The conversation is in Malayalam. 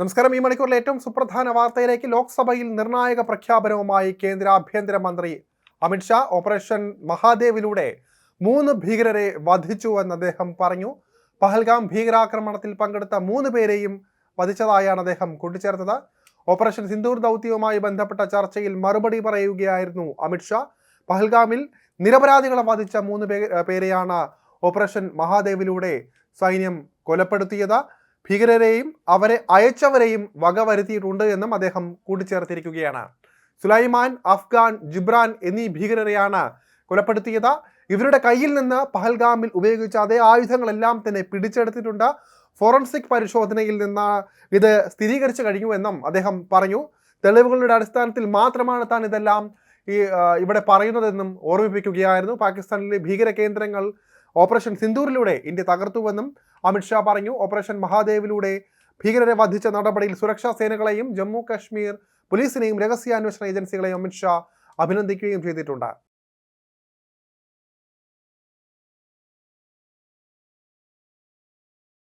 നമസ്കാരം. ഈ മണിക്കൂറിലെ ഏറ്റവും സുപ്രധാന വാർത്തയിലേക്ക് ലോക്സഭയിൽ നിർണായക പ്രഖ്യാപനവുമായി കേന്ദ്ര ആഭ്യന്തരമന്ത്രി അമിത്ഷാ ഓപ്പറേഷൻ മഹാദേവിലൂടെ മൂന്ന് ഭീകരരെ വധിച്ചുവെന്ന് അദ്ദേഹം പറഞ്ഞു. പഹൽഗാം ഭീകരാക്രമണത്തിൽ പങ്കെടുത്ത മൂന്ന് പേരെയും വധിച്ചതായാണ് അദ്ദേഹം കൂട്ടിച്ചേർത്തത്. ഓപ്പറേഷൻ സിന്ദൂർ ദൗത്യവുമായി ബന്ധപ്പെട്ട ചർച്ചയിൽ മറുപടി പറയുകയായിരുന്നു അമിത്ഷാ പഹൽഗാമിൽ നിരപരാധികളെ വധിച്ച മൂന്ന് പേരെയാണ് ഓപ്പറേഷൻ മഹാദേവിലൂടെ സൈന്യം കൊലപ്പെടുത്തിയത്. ഭീകരരെയും അവരെ അയച്ചവരെയും വകവരുത്തിയിട്ടുണ്ട് എന്നും അദ്ദേഹം കൂട്ടിച്ചേർത്തിരിക്കുകയാണ്. സുലൈമാൻ അഫ്ഗാൻ ജിബ്രാൻ എന്നീ ഭീകരരെയാണ് കൊലപ്പെടുത്തിയത്. ഇവരുടെ കയ്യിൽ നിന്ന് പഹൽഗാമിൽ ഉപയോഗിച്ച അതേ ആയുധങ്ങളെല്ലാം തന്നെ പിടിച്ചെടുത്തിട്ടുണ്ട്. ഫോറൻസിക് പരിശോധനയിൽ നിന്ന് ഇത് സ്ഥിരീകരിച്ചു കഴിഞ്ഞു എന്നും അദ്ദേഹം പറഞ്ഞു. തെളിവുകളുടെ അടിസ്ഥാനത്തിൽ മാത്രമാണ് താൻ ഇതെല്ലാം ഈ ഇവിടെ പറയുന്നതെന്നും ഓർമ്മിപ്പിക്കുകയായിരുന്നു. പാകിസ്ഥാനിലെ ഭീകര കേന്ദ്രങ്ങൾ ഓപ്പറേഷൻ സിന്ദൂരിലൂടെ ഇന്ത്യ തകർത്തുവെന്നും അമിത്ഷാ പറഞ്ഞു ഓപ്പറേഷൻ മഹാദേവിലൂടെ ഭീകരരെ വധിച്ച നടപടിയിൽ സുരക്ഷാ സേനകളെയും ജമ്മു കാശ്മീർ പോലീസിനെയും രഹസ്യാന്വേഷണ ഏജൻസികളെയും അമിത്ഷാ അഭിനന്ദിക്കുകയും ചെയ്തിട്ടുണ്ട്.